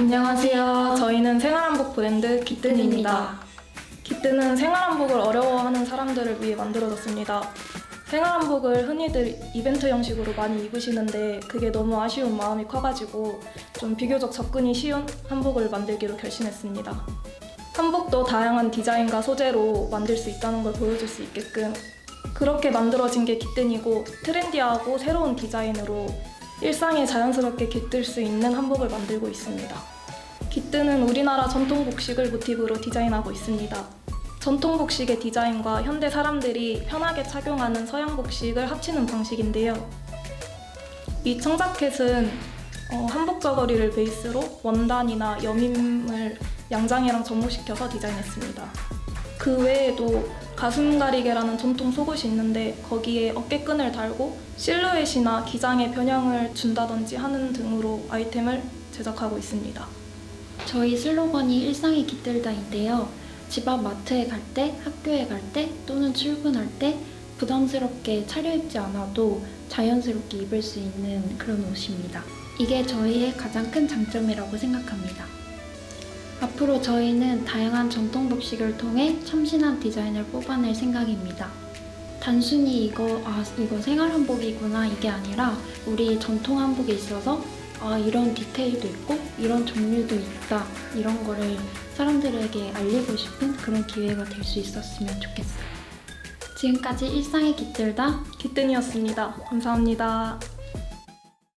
안녕하세요. 저희는 생활한복 브랜드 기뜬입니다. 기뜬은 생활한복을 어려워하는 사람들을 위해 만들어졌습니다. 생활한복을 흔히들 이벤트 형식으로 많이 입으시는데 그게 너무 아쉬운 마음이 커가지고 좀 비교적 접근이 쉬운 한복을 만들기로 결심했습니다. 한복도 다양한 디자인과 소재로 만들 수 있다는 걸 보여줄 수 있게끔 그렇게 만들어진 게 기뜬이고 트렌디하고 새로운 디자인으로 일상에 자연스럽게 깃들 수 있는 한복을 만들고 있습니다. 깃뜨는 우리나라 전통 복식을 모티브로 디자인하고 있습니다. 전통 복식의 디자인과 현대 사람들이 편하게 착용하는 서양 복식을 합치는 방식인데요. 이 청자켓은 어, 한복 저고리를 베이스로 원단이나 여밈을 양장이랑 접목시켜서 디자인했습니다. 그 외에도 가슴 가리개라는 전통 속옷이 있는데 거기에 어깨끈을 달고 실루엣이나 기장에 변형을 준다든지 하는 등으로 아이템을 제작하고 있습니다. 저희 슬로건이 일상이 깃들다인데요. 집 앞 마트에 갈 때, 학교에 갈 때, 또는 출근할 때 부담스럽게 차려입지 않아도 자연스럽게 입을 수 있는 그런 옷입니다. 이게 저희의 가장 큰 장점이라고 생각합니다. 앞으로 저희는 다양한 전통 복식을 통해 참신한 디자인을 뽑아낼 생각입니다. 단순히 이거, 아, 이거 생활 한복이구나 이게 아니라 우리 전통 한복에 있어서 아, 이런 디테일도 있고 이런 종류도 있다 이런 거를 사람들에게 알리고 싶은 그런 기회가 될 수 있었으면 좋겠어요. 지금까지 일상에 깃들다 기뜬이었습니다. 감사합니다.